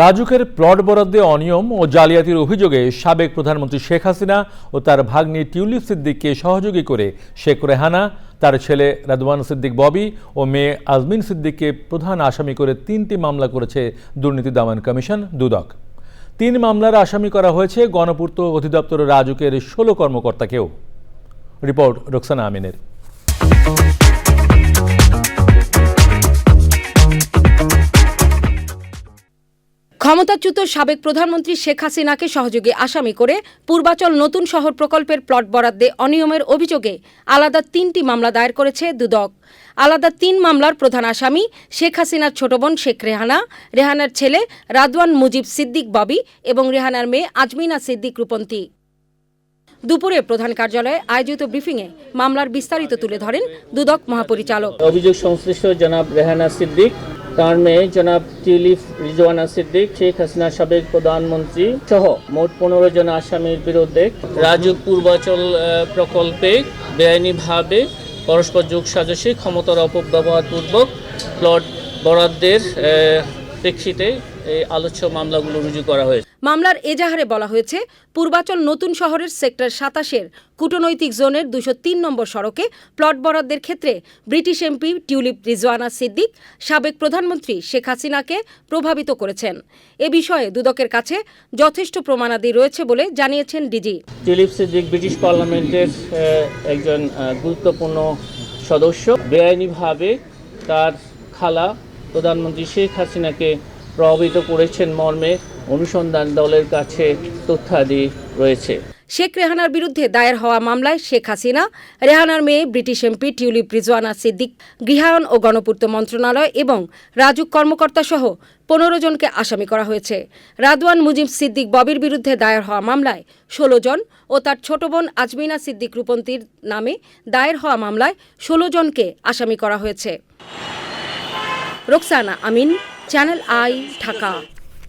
রাজুকের plot বরাদ্দে অনিয়ম ও জালিয়াতির অভিযোগে সাবেক প্রধানমন্ত্রী শেখ হাসিনা ও তার ভাগ্নি টিউলিপ সিদ্দিককে সহযোগী করে শেখ রেহানা, তার ছেলে রাদওয়ান সিদ্দিক ববি ও মেয়ে আজমিন সিদ্দিককে প্রধান আসামি করে তিনটি মামলা করেছে দুর্নীতি দমন কমিশন, দুদক। তিন মামলার আসামি করা হয়েছে গণপূর্ত অধিদপ্তর রাজুকের ষোলো কর্মকর্তাকেও। রিপোর্ট রোকসানা আমিনের। ক্ষমতাচ্যুত সাবেক প্রধানমন্ত্রী শেখ হাসিনাকে সহযোগী আসামি করে পূর্বাচল নতুন শহর প্রকল্পের প্লট বরাদ্দে অনিয়মের অভিযোগে আলাদা তিনটি মামলা দায়ের করেছে দুদক। আলাদা তিন মামলার প্রধান আসামি শেখ হাসিনার ছোট বোন শেখ রেহানা, রেহানার ছেলে রাদওয়ান মুজিব সিদ্দিক ববি এবং রেহানার মেয়ে আজমিনা সিদ্দিক রূপন্তী। দুপুরে প্রধান কার্যালয়ে আয়োজিত ব্রিফিংয়ে মামলার বিস্তারিত তুলে ধরেন দুদক মহাপরিচালক। অভিযোগ সংশ্লিষ্ট জনাব রেহানা সিদ্দিক। তার মেয়ে জনাব টিলিফ রিজওয়ানা সিদ্দিক, শেখ হাসিনা সাবেক প্রধানমন্ত্রী সহ মোট পনেরো জন আসামির বিরুদ্ধে রাজু পূর্বাচল প্রকল্পে বেআইনিভাবে পরস্পর যোগ সাজসে ক্ষমতার অপব্যবহারপূর্বক প্লট বরাদ্দের প্রেক্ষিতে এই আলোচ্য মামলাগুলো রুজু করা হয়েছে। মামলার এজাহারে বলা হয়েছে পূর্বাচল নতুন শহরের সেক্টর সাতাশের কূটনৈতিক জোনের দুশো তিন নম্বর সড়কে প্লট বরাদ্দের ক্ষেত্রে British MP Tulip Rizwana Siddiq সাবেক প্রধানমন্ত্রী শেখ হাসিনাকে প্রভাবিত করেছেন। এ বিষয়ে দুদকের কাছে যথেষ্ট প্রমাণাদি রয়েছে বলে জানিয়েছেন ডিজি। টিউলিপ সিদ্দিক ব্রিটিশ পার্লামেন্টের একজন গুরুত্বপূর্ণ সদস্য। বেআইনিভাবে তার খালা প্রধানমন্ত্রী শেখ হাসিনাকে প্রভাবিত করেছেন মর্মে অনুসন্ধান দলের কাছে তথ্যাদি রয়েছে। শেখ রেহানার বিরুদ্ধে দায়ের হওয়া মামলায় শেখ হাসিনা, রেহানার মেয়ে British MP tulip Rizwana Siddiq, গৃহায়ন ও গণপূর্ত মন্ত্রণালয় এবং রাজুক কর্মকর্তা সহ পনেরো জনকে আসামি করা হয়েছে। রাদওয়ান মুজিব সিদ্দিক ববির বিরুদ্ধে দায়ের হওয়া মামলায় ষোলো জন ও তার ছোট বোন আজমিনা সিদ্দিক রূপন্তীর নামে দায়ের হওয়া মামলায় ষোলো জনকে আসামি করা হয়েছে। রোকসানা আমিন। Channel I Dhaka